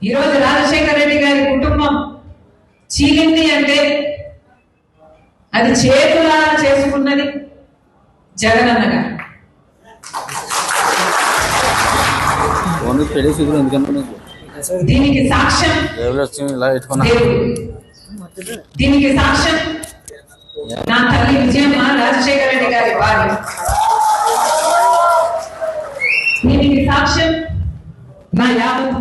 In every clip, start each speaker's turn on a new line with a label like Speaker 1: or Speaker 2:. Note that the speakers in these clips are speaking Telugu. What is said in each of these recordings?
Speaker 1: ఈరోజు రాజశేఖర రెడ్డి గారి కుటుంబం చీలింది అంటే అది చేతులా చేసుకున్నది జగనన్న గారు. దీనికి సాక్ష్యం దీనికి సాక్ష్యం నా తల్లి విజయమ్మ రాజశేఖర రెడ్డి గారి భార్య దీనికి సాక్ష్యం నా కుటుంబం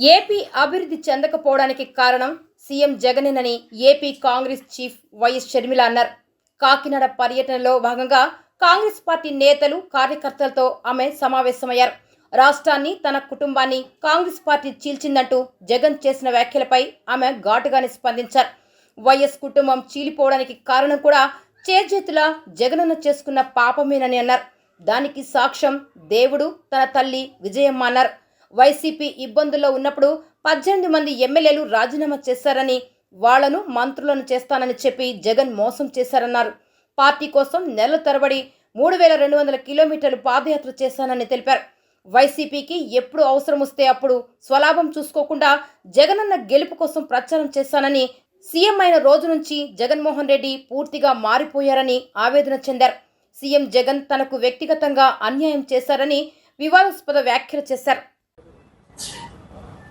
Speaker 2: ఏపీ అభివృద్ధి చెందకపోవడానికి కారణం CM జగనేనని AP Congress chief YS Sharmila అన్నారు. కాకినాడ పర్యటనలో భాగంగా కాంగ్రెస్ పార్టీ నేతలు కార్యకర్తలతో ఆమె సమావేశమయ్యారు. రాష్ట్రాన్ని తన కుటుంబాన్ని కాంగ్రెస్ పార్టీ చీల్చిందంటూ జగన్ చేసిన వ్యాఖ్యలపై ఆమె ఘాటుగానే స్పందించారు. వైఎస్ కుటుంబం చీలిపోవడానికి కారణం కూడా చేజేతుల జగనన్న చేసుకున్న పాపమేనని అన్నారు. దానికి సాక్ష్యం దేవుడు తన తల్లి విజయమ్మ అన్నారు. వైసీపీ ఇబ్బందుల్లో ఉన్నప్పుడు పద్దెనిమిది మంది ఎమ్మెల్యేలు రాజీనామా చేశారని వాళ్ళను మంత్రులను చేస్తానని చెప్పి జగన్ మోసం చేశారన్నారు. పార్టీ కోసం నెల తరబడి మూడు వేల రెండు వందల కిలోమీటర్లు పాదయాత్ర చేశానని తెలిపారు. వైసీపీకి ఎప్పుడు అవసరం వస్తే అప్పుడు స్వలాభం చూసుకోకుండా జగనన్న గెలుపు కోసం ప్రచారం చేశానని సీఎం అయిన రోజు నుంచి జగన్మోహన్ రెడ్డి పూర్తిగా మారిపోయారని ఆవేదన చెందారు. సీఎం జగన్ తనకు వ్యక్తిగతంగా అన్యాయం చేశారని వివాదాస్పద వ్యాఖ్యలు చేశారు.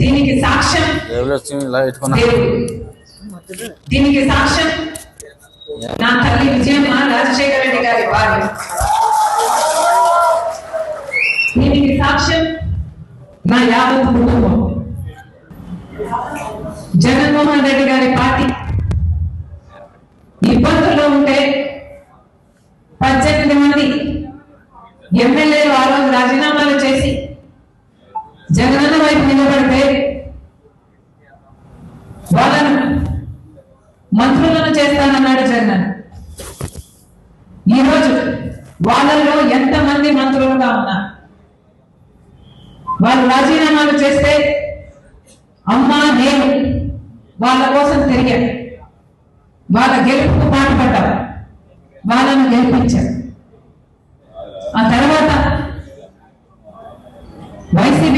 Speaker 1: దీనికి సాక్ష్యం దీనికి సాక్ష్యం నా తల్లి విజయమ్మ రాజశేఖర రెడ్డి గారి భార్య. దీనికి సాక్ష్యం నా యావత్ కుటుంబం. జగన్మోహన్ రెడ్డి గారి పార్టీ. ఇబ్బందుల్లో ఉంటే పద్దెనిమిది మంది ఎమ్మెల్యేలు ఆ రోజు రాజీనామాలు చేసి వైపు నిలబడితే వాళ్ళను మంత్రులను చేస్తానన్నాడు జగన్ ఈరోజు వాళ్ళల్లో ఎంతమంది మంత్రులుగా ఉన్నారు? వాళ్ళు రాజీనామాలు చేస్తే అమ్మా నేను వాళ్ళ కోసం తిరిగాను. వాళ్ళ గెలుపుకు పాటుపడ్డాం వాళ్ళను గెలిపించారు ఆ తర్వాత వైసీపీ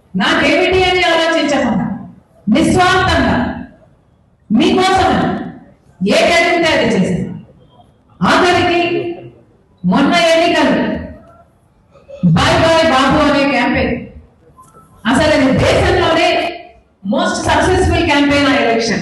Speaker 1: నాకేమిటి అని ఆలోచించకుండా నిస్వార్థంగా మీకోసం ఏ జరిగితే అది చేశాను. ఆఖరికి మొన్న ఎన్నికలు. బాయ్ బాయ్ బాబు అనే క్యాంపెయిన్. అసలు దేశంలోనే మోస్ట్ సక్సెస్ఫుల్ క్యాంపెయిన్ ఆ ఎలక్షన్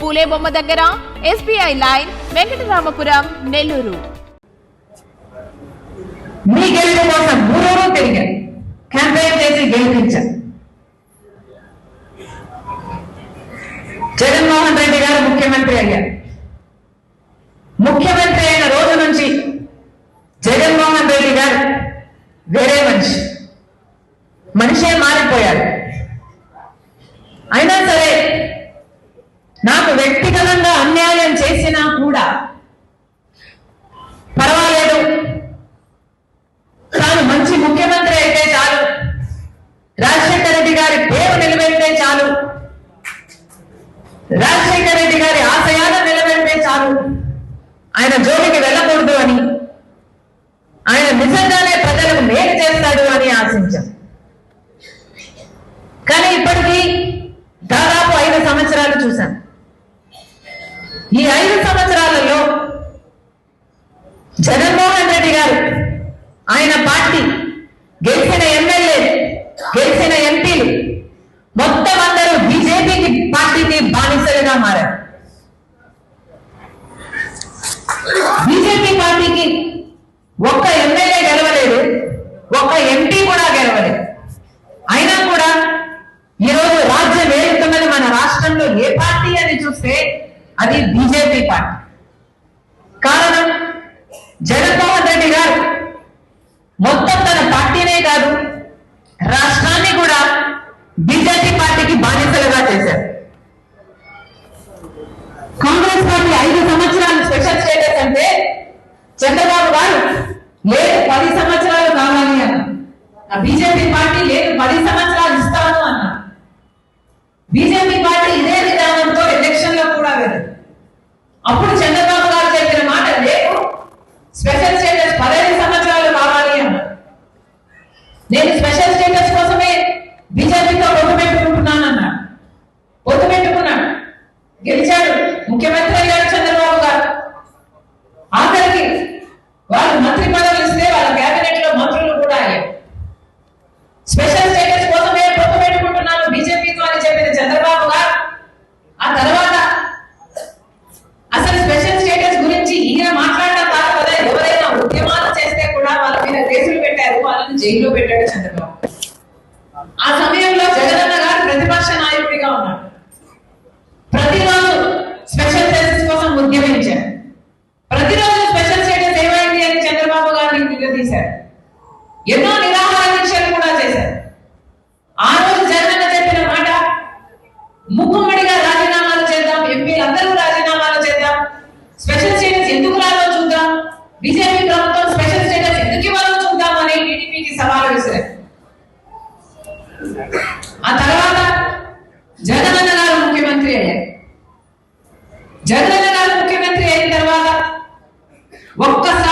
Speaker 3: Phule బొమ్మ దగ్గర ఎస్బీఐ లైన్ వెంకటరామపురం నెల్లూరు.
Speaker 1: మీ గెలుపు కోసం ఊరూరు తిరిగారు క్యాంపెయిన్ చేసి గెలిపించారు జగన్మోహన్ రెడ్డి గారు ముఖ్యమంత్రి అయ్యారు. ముఖ్యమంత్రి అయిన రోజు నుంచి జగన్మోహన్ రెడ్డి గారు వేరే మనిషి. మనిషే మారిపోయాడు. అయినా సరే నాకు వ్యక్తిగతంగా అన్యాయం చేసినా కూడా పర్వాలేదు. తాను మంచి ముఖ్యమంత్రి అయితే చాలు. రాజశేఖర రెడ్డి గారి పేరు నిలబెడితే చాలు. రాజశేఖర రెడ్డి గారి ఆశయాలను నిలబెడితే చాలు. ఆయన జోలికి వెళ్ళకూడదు అని ఆయన నిజంగానే ప్రజలకు మేలు చేస్తాడు అని ఆశించాం. ఈ ఐదు సంవత్సరాలలో జగన్మోహన్ రెడ్డి గారు ఆయన పార్టీ గెలిచిన ఎమ్మెల్యే గెలిచిన ఎంపీలు మొత్తం అందరూ బీజేపీకి పార్టీకి బానిసలుగా మారారు. బీజేపీ పార్టీకి ఒక్క ఎమ్మెల్యే గెలవ ఒక్క ఎంపీ కూడా గెలవలేదు అయినా కూడా ఈరోజు రాజ్యం ఏలుతున్నది మన రాష్ట్రంలో ఏ పార్టీ అని చూస్తే అది బీజేపీ పార్టీ కారణం జగన్మోహన్ రెడ్డి గారు మొత్తం తన పార్టీనే కాదు రాష్ట్రాన్ని కూడా బీజేపీ పార్టీకి బానిసలుగా చేశారు కాంగ్రెస్ పార్టీ ఐదు సంవత్సరాలు స్పెషల్ స్టేటస్ అంటే చంద్రబాబు గారు లేదు పది సంవత్సరాలు కావాలి అన్న. ఆ బీజేపీ పార్టీ లేదు పది సంవత్సరాలు ఇస్తాను అన్న. బీజేపీ పార్టీ ఇదే విధానంతో ఎలక్షన్లో కూడా వెళ్ళదు అప్పుడు చంద్రబాబు గారు చెప్పిన మాట లేదు. స్పెషల్ స్టేటస్ పదహైదు సంవత్సరాలు కావాలి అన్న. నేను స్పెషల్ స్టేటస్ కోసమే బీజేపీతో పొత్తు పెట్టుకుంటున్నాను అన్నాడు పొత్తు పెట్టుకున్నాడు గెలిచాడు ముఖ్యమంత్రి అయ్యాడు చంద్రబాబు గారు ఆఖరికి వాళ్ళు మంత్రి పదవులు ఇస్తే వాళ్ళ కేబినెట్లో మంత్రులు కూడా అయ్యారు స్పెషల్ స్టేటస్ కోసమే పొత్తు పెట్టుకుంటున్నాను బీజేపీతో అని చెప్పిన చంద్రబాబు గారు ఆ తర్వాత అసలు స్పెషల్ స్టేటస్ గురించి ఈయన మాట్లాడడం కాదు కదా ఎవరైనా ఉద్యమాలు చేస్తే కూడా వాళ్ళ మీద కేసులు పెట్టారు వాళ్ళని జైల్లో పెట్టాడు చంద్రబాబు ఆ జగనన్న గారు ముఖ్యమంత్రి అయ్యారు. జగనన్న గారు ముఖ్యమంత్రి అయిన తర్వాత ఒక్కసారి